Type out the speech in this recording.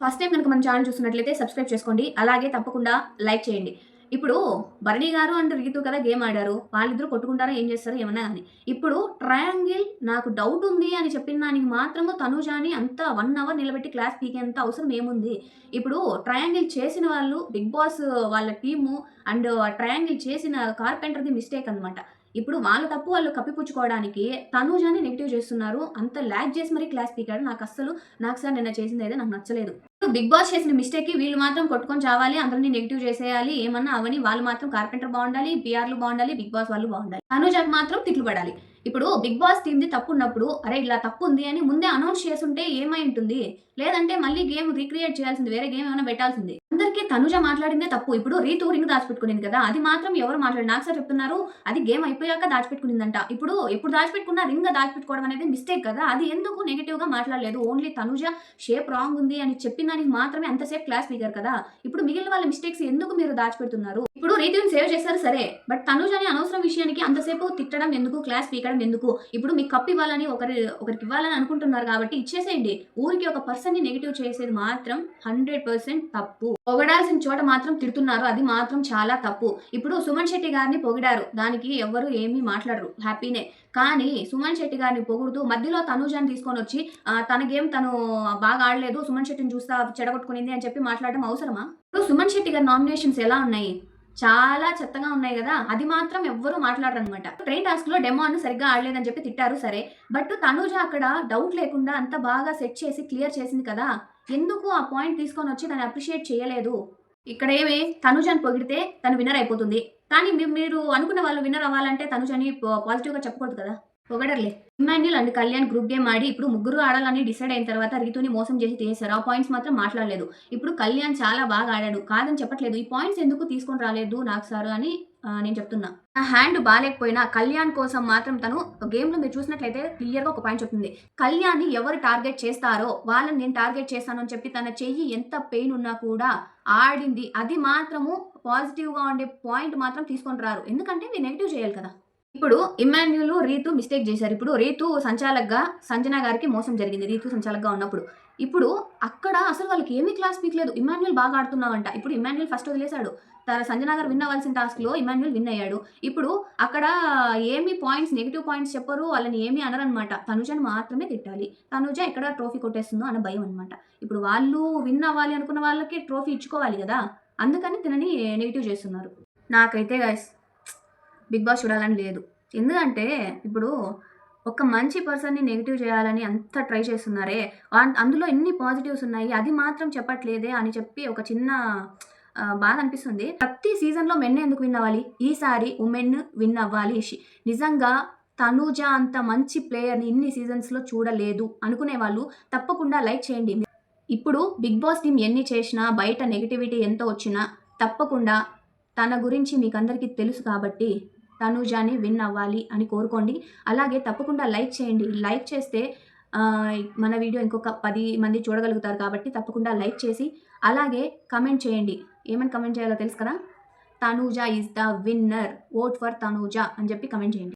First time కనుక మన channel చూస్తున్నట్లయితే సబ్స్క్రైబ్ చేసుకోండి. అలాగే తప్పకుండా లైక్ చేయండి. ఇప్పుడు భరణి గారు అండ్ రీతు కదా గేమ్ ఆడారు. వాళ్ళిద్దరూ కొట్టుకుంటారో ఏం చేస్తారో ఏమన్నా కానీ. ఇప్పుడు ట్రయాంగిల్ నాకు డౌట్ ఉంది అని చెప్పిన దానికి మాత్రము తనుజాని అంత వన్ అవర్ నిలబెట్టి క్లాస్ పీకేంత అవసరం ఏముంది? ఇప్పుడు ట్రయాంగిల్ చేసిన వాళ్ళు బిగ్ బాస్ వాళ్ళ టీము అండ్ ట్రయాంగిల్ చేసిన కార్పెంటర్ది మిస్టేక్ అనమాట ఇప్పుడు వాళ్ళ తప్పు వాళ్ళు కప్పిపుచ్చుకోవడానికి తనూజాని నెగిటివ్ చేస్తున్నారు. అంత ల్యాగ్ చేసి మరీ క్లాస్ పీకాడు. నాకు అస్సలు నాకు సార్ నిన్న చేసింది అయితే నాకు నచ్చలేదు. బిగ్ బాస్ చేసిన మిస్టేక్ వీళ్ళు మాత్రం కొట్టుకొని చావాలి అందరినీ నెగిటివ్ చేసేయాలి ఏమన్నా అవని వాళ్ళు మాత్రం కార్పెంటర్ బాగుండాలి పిఆర్లు బాగుండాలి బిగ్ బాస్ వాళ్ళు బాగుండాలి. తనుజాకి మాత్రం తిట్లు పడాలి. ఇప్పుడు బిగ్ బాస్ తింది తప్పు ఉన్నప్పుడు అరే ఇలా తప్పు ఉంది అని ముందే అనౌన్స్ చేసుంటే ఏమై ఉంటుంది? లేదంటే మళ్ళీ గేమ్ రీక్రియేట్ చేయాల్సింది వేరే గేమ్ ఏమైనా పెట్టాల్సింది? అందరికీ తనుజ మాట్లాడిందే తప్పు. ఇప్పుడు రీతు రింగ్ దాచిపెట్టుకునింది కదా అది మాత్రం ఎవరు మాట్లాడి నాకు సార్ చెప్తున్నారు అది గేమ్ అయిపోయాక దాచిపెట్టుకునిందంట. ఇప్పుడు ఎప్పుడు దాచిపెట్టుకున్నా రింగ్ దాచిపెట్టుకోవడం అనేది మిస్టేక్ కదా అది ఎందుకు నెగిటివ్గా మాట్లాడలేదు? ఓన్లీ తనుజ షేప్ రాంగ్ ఉంది అని చెప్పిన దానికి మాత్రమే అంతసేపు క్లాస్ స్పీకర్ కదా. ఇప్పుడు మిగిలిన వాళ్ళ మిస్టేక్స్ ఎందుకు మీరు దాచిపెడుతున్నారు? ఇప్పుడు రీతిని సేవ్ చేశారు సరే బట్ తనుజని అనవసరం విషయానికి అంతసేపు తిట్టడం ఎందుకు? క్లాస్ పీకడం ఎందుకు? ఇప్పుడు మీకు కప్పు ఇవ్వాలని ఒకరి ఒకరికి ఇవ్వాలని అనుకుంటున్నారు కాబట్టి ఇచ్చేసేయండి. ఊరికి ఒక పర్సన్ని నెగిటివ్ చేసేది మాత్రం హండ్రెడ్ పర్సెంట్ తప్పు. పొగడాల్సిన చోట మాత్రం తిడుతున్నారు. అది మాత్రం చాలా తప్పు. ఇప్పుడు సుమన్ శెట్టి గారిని పొగిడారు. దానికి ఎవ్వరు ఏమీ మాట్లాడరు. హ్యాపీనే. కానీ సుమన్ శెట్టి గారిని పొగుడుతూ మధ్యలో తనుజాని తీసుకొని వచ్చి తన గేమ్ తను బాగా ఆడలేదు. సుమన్ శెట్టిని చూస్తా చెడగొట్టుకునింది అని చెప్పి మాట్లాడడం అవసరమా? ఇప్పుడు సుమన్ శెట్టి గారి నామినేషన్స్ ఎలా ఉన్నాయి? చాలా చెత్తగా ఉన్నాయి కదా? అది మాత్రం ఎవ్వరూ మాట్లాడరు అనమాట ట్రైన్ టాస్క్లో డెమో అను సరిగ్గా ఆడలేదని చెప్పి తిట్టారు సరే. బట్ తనుజ అక్కడ డౌట్ లేకుండా అంత బాగా సెట్ చేసి క్లియర్ చేసింది కదా? ఎందుకు ఆ పాయింట్ తీసుకొని వచ్చి తను అప్రిషియేట్ చేయలేదు? ఇక్కడ ఏమి? తనుజని పొగిడితే తను విన్నర్ అయిపోతుంది. కానీ మీరు అనుకున్న వాళ్ళు విన్నర్ అవ్వాలంటే తనుజని పాజిటివ్గా చెప్పకూడదు కదా? పొగడర్లే. Emmanuel and Kalyan group game ఆడి ఇప్పుడు ముగ్గురు ఆడాలని డిసైడ్ అయిన తర్వాత రితుని మోసం చేసి తీసేశారు ఆ పాయింట్స్ మాత్రం మాట్లాడలేదు. ఇప్పుడు కళ్యాణ్ చాలా బాగా ఆడాడు. కాదని చెప్పట్లేదు. ఈ పాయింట్స్ ఎందుకు తీసుకొని రాలేదు నాకు సార్ అని నేను చెప్తున్నా. నా హ్యాండ్ బాగాలేకపోయినా కళ్యాణ్ కోసం మాత్రం తను గేమ్లో మీరు చూసినట్లయితే క్లియర్గా ఒక పాయింట్ చెప్తుంది. కళ్యాణ్ ఎవరు టార్గెట్ చేస్తారో వాళ్ళని నేను టార్గెట్ చేస్తాను అని చెప్పి తన చెయ్యి ఎంత పెయిన్ ఉన్నా కూడా ఆడింది. అది మాత్రము పాజిటివ్గా ఉండే పాయింట్ మాత్రం తీసుకొని రారు. ఎందుకంటే మీరు నెగిటివ్ చేయాలి కదా. ఇప్పుడు ఇమాన్యుల్ రీతు మిస్టేక్ చేశారు. ఇప్పుడు రీతు సంచాలక్గా సంజన గారికి మోసం జరిగింది. రీతు సంచాలక్గా ఉన్నప్పుడు. ఇప్పుడు అక్కడ అసలు వాళ్ళకి ఏమీ క్లాస్ పీకలేదు ఇమాన్యుల్ బాగా ఆడుతున్నావంట. ఇప్పుడు ఇమాన్యుల్ ఫస్ట్ వదిలేశాడు. తన సంజన గారు విన్ అవ్వాల్సిన టాస్క్లో ఇమాన్యుల్ విన్ అయ్యాడు. ఇప్పుడు అక్కడ ఏమి పాయింట్స్ నెగిటివ్ పాయింట్స్ చెప్పరు. వాళ్ళని ఏమీ అనరనమాట. తనుజను మాత్రమే తిట్టాలి. తనుజ ఎక్కడ ట్రోఫీ కొట్టేస్తుందో అన్న భయం అనమాట ఇప్పుడు వాళ్ళు విన్ అవ్వాలి అనుకున్న వాళ్ళకి ట్రోఫీ ఇచ్చుకోవాలి కదా. అందుకని తినని నెగిటివ్ చేస్తున్నారు. నాకైతే గైస్ బిగ్ బాస్ చూడాలని లేదు. ఎందుకంటే ఇప్పుడు ఒక మంచి పర్సన్ని నెగిటివ్ చేయాలని అంత ట్రై చేస్తున్నారే. అందులో ఎన్ని పాజిటివ్స్ ఉన్నాయి? అది మాత్రం చెప్పట్లేదే అని చెప్పి ఒక చిన్న బాధ అనిపిస్తుంది. ప్రతి సీజన్లో మెన్ ఎందుకు విన్ అవ్వాలి? ఈసారి ఉమెన్ విన్ అవ్వాలి. నిజంగా తనూజ అంత మంచి ప్లేయర్ని ఇన్ని సీజన్స్లో చూడలేదు అనుకునే వాళ్ళు తప్పకుండా లైక్ చేయండి. ఇప్పుడు బిగ్ బాస్ టీం ఎన్ని చేసినా బయట నెగిటివిటీ ఎంత వచ్చినా తప్పకుండా తన గురించి మీకు అందరికీ తెలుసు కాబట్టి తనూజాని విన్ అవ్వాలి అని కోరుకోండి. అలాగే తప్పకుండా లైక్ చేయండి. లైక్ చేస్తే మన వీడియో ఇంకొక పది మంది చూడగలుగుతారు కాబట్టి తప్పకుండా లైక్ చేసి అలాగే కమెంట్ చేయండి. ఏమని కమెంట్ చేయాలో తెలుసు కదా? Tanuja is the winner. Vote for Tanuja అని చెప్పి కమెంట్ చేయండి.